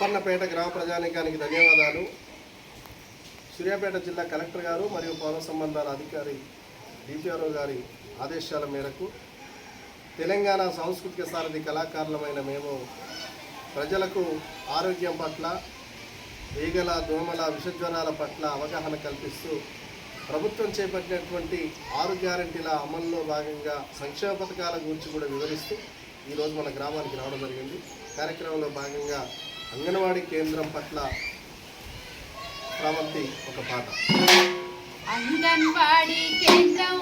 అప్పన్నపేట గ్రామ ప్రజానీకానికి ధన్యవాదాలు. సూర్యాపేట జిల్లా కలెక్టర్ గారు మరియు పౌర సంబంధాల అధికారి డిపిఆర్ఓ గారి ఆదేశాల మేరకు తెలంగాణ సాంస్కృతిక సారథి కళాకారులమైన మేము ప్రజలకు ఆరోగ్యం పట్ల ఈగల దోమల విషజ్వరాల పట్ల అవగాహన కల్పిస్తూ ప్రభుత్వం చేపట్టినటువంటి ఆరు గ్యారంటీల అమల్లో భాగంగా సంక్షేమ పథకాల గురించి కూడా వివరిస్తూ ఈరోజు మన గ్రామానికి రావడం జరిగింది. కార్యక్రమంలో భాగంగా అంగన్వాడీ కేంద్రం పట్ల ప్రవంతి ఒక పాట. అంగన్వాడీ కేంద్రం